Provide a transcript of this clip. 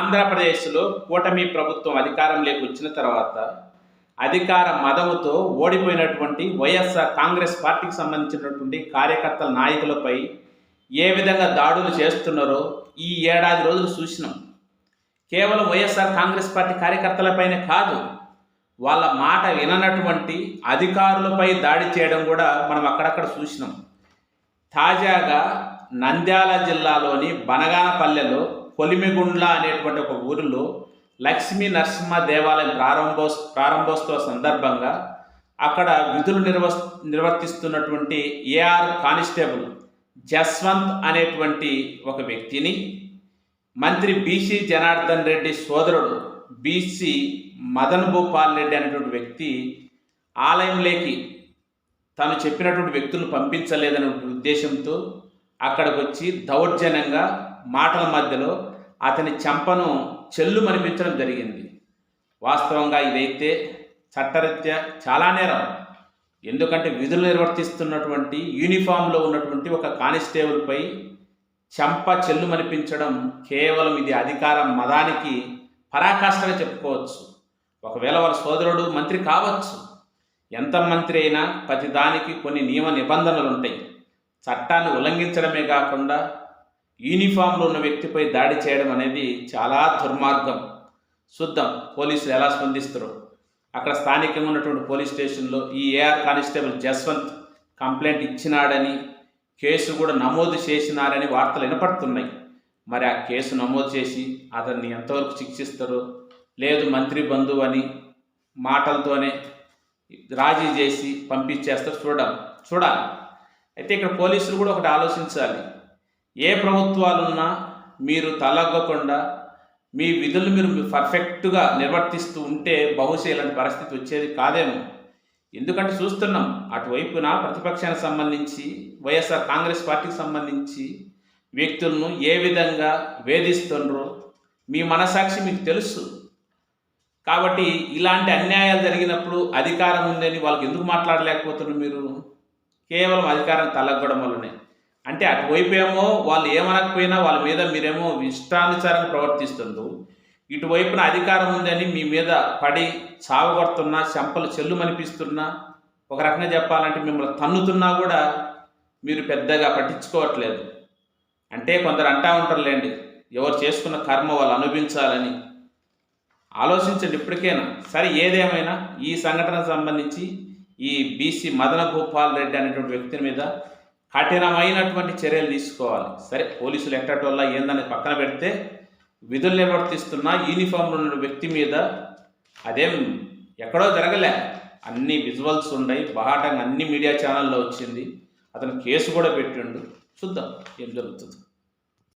ఆంధ్రప్రదేశ్లో కూటమి ప్రభుత్వం అధికారంలోకి వచ్చిన తర్వాత అధికార మదముతో ఓడిపోయినటువంటి వైఎస్ఆర్ కాంగ్రెస్ పార్టీకి సంబంధించినటువంటి కార్యకర్తల నాయకులపై ఏ విధంగా దాడులు చేస్తున్నారో ఈ ఏడాది రోజులు చూసినాం. కేవలం వైఎస్ఆర్ కాంగ్రెస్ పార్టీ కార్యకర్తలపైనే కాదు వాళ్ళ మాట విననటువంటి అధికారులపై దాడి చేయడం కూడా మనం అక్కడక్కడ చూసినాం. తాజాగా నంద్యాల జిల్లాలోని బనగానపల్లెలో కొలిమిగుండ్ల అనేటువంటి ఒక ఊరిలో లక్ష్మీ నరసింహ దేవాలయం ప్రారంభో ప్రారంభోత్సవ సందర్భంగా అక్కడ విధులు నిర్వ నిర్వర్తిస్తున్నటువంటి ఏఆర్ కానిస్టేబుల్ జస్వంత్ అనేటువంటి ఒక వ్యక్తిని మంత్రి బీసీ జనార్దన్ రెడ్డి సోదరుడు బీసీ మదన్ భూపాల్ రెడ్డి అనేటువంటి వ్యక్తి ఆలయంలోకి తను చెప్పినటువంటి వ్యక్తులను పంపించలేదనే ఉద్దేశంతో అక్కడికి వచ్చి దౌర్జన్యంగా మాటల మధ్యలో అతని చెంపను చెల్లు మనిపించడం జరిగింది. వాస్తవంగా ఇదైతే చట్టరీత్యా చాలా నేరం. ఎందుకంటే విధులు నిర్వర్తిస్తున్నటువంటి యూనిఫామ్లో ఉన్నటువంటి ఒక కానిస్టేబుల్పై చెంప చెల్లు మనిపించడం కేవలం ఇది అధికార మదానికి పరాకాష్ఠగా చెప్పుకోవచ్చు. ఒకవేళ వాళ్ళ సోదరుడు మంత్రి కావచ్చు. ఎంత మంత్రి అయినా ప్రతి దానికి కొన్ని నియమ నిబంధనలు ఉంటాయి చట్టాన్ని ఉల్లంఘించడమే కాకుండా యూనిఫామ్లో ఉన్న వ్యక్తిపై దాడి చేయడం అనేది చాలా దుర్మార్గం. చూద్దాం పోలీసులు ఎలా స్పందిస్తారో. అక్కడ స్థానికంగా ఉన్నటువంటి పోలీస్ స్టేషన్లో ఈ ఏఆర్ కానిస్టేబుల్ జస్వంత్ కంప్లైంట్ ఇచ్చినాడని కేసు కూడా నమోదు చేసినారని వార్తలు వినపడుతున్నాయి. మరి ఆ కేసు నమోదు చేసి అతన్ని ఎంతవరకు శిక్షిస్తారో లేదు మంత్రి బంధువు అని మాటలతోనే రాజీ చేసి పంపించేస్తారు చూడాలి చూడాలి. అయితే ఇక్కడ పోలీసులు కూడా ఒకటి ఆలోచించాలి. ఏ ప్రభుత్వాలున్నా మీరు తలగ్గకుండా మీ విధులు మీరు పర్ఫెక్ట్గా నిర్వర్తిస్తూ ఉంటే బహుశా ఇలాంటి పరిస్థితి వచ్చేది కాదేమో. ఎందుకంటే చూస్తున్నాం అటువైపున ప్రతిపక్షానికి సంబంధించి వైఎస్ఆర్ కాంగ్రెస్ పార్టీకి సంబంధించి వ్యక్తులను ఏ విధంగా వేధిస్తుండ్రో మీ మనసాక్షి మీకు తెలుసు. కాబట్టి ఇలాంటి అన్యాయాలు జరిగినప్పుడు అధికారం ఉందని వాళ్ళకి ఎందుకు మాట్లాడలేకపోతున్నారు మీరు? కేవలం అధికారం తలగ్గడం వల్లనే. అంటే అటువైపు ఏమో వాళ్ళు ఏమనకపోయినా వాళ్ళ మీద మీరేమో ఇష్టానుసారంగా ప్రవర్తిస్తుండ్రు. ఇటువైపున అధికారం ఉందని మీ మీద పడి చావగొడుతున్నా చెంపలు చెల్లు మనిపిస్తున్నా ఒక రకంగా చెప్పాలంటే మిమ్మల్ని తన్నుతున్నా కూడా మీరు పెద్దగా పట్టించుకోవట్లేదు. అంటే కొందరు అంటా ఉంటారులేండి ఎవరు చేసుకున్న కర్మ వాళ్ళు అనుభవించాలని. ఆలోచించండి ఇప్పటికైనా. సరే ఏదేమైనా ఈ సంఘటనకు సంబంధించి ఈ బీసీ మదన గోపాల్ రెడ్డి అనేటువంటి వ్యక్తి మీద కఠినమైనటువంటి చర్యలు తీసుకోవాలి. సరే పోలీసులు ఎక్కటోళ్ళ ఏందని పక్కన పెడితే విధులు నిర్వర్తిస్తున్న యూనిఫామ్లో ఉన్న వ్యక్తి మీద అదేం ఎక్కడో జరగలే. అన్ని విజువల్స్ ఉన్నాయి. బహాటంగా అన్ని మీడియా ఛానల్లో వచ్చింది. అతను కేసు కూడా పెట్టిండు. చూద్దాం ఏం జరుగుతుంది.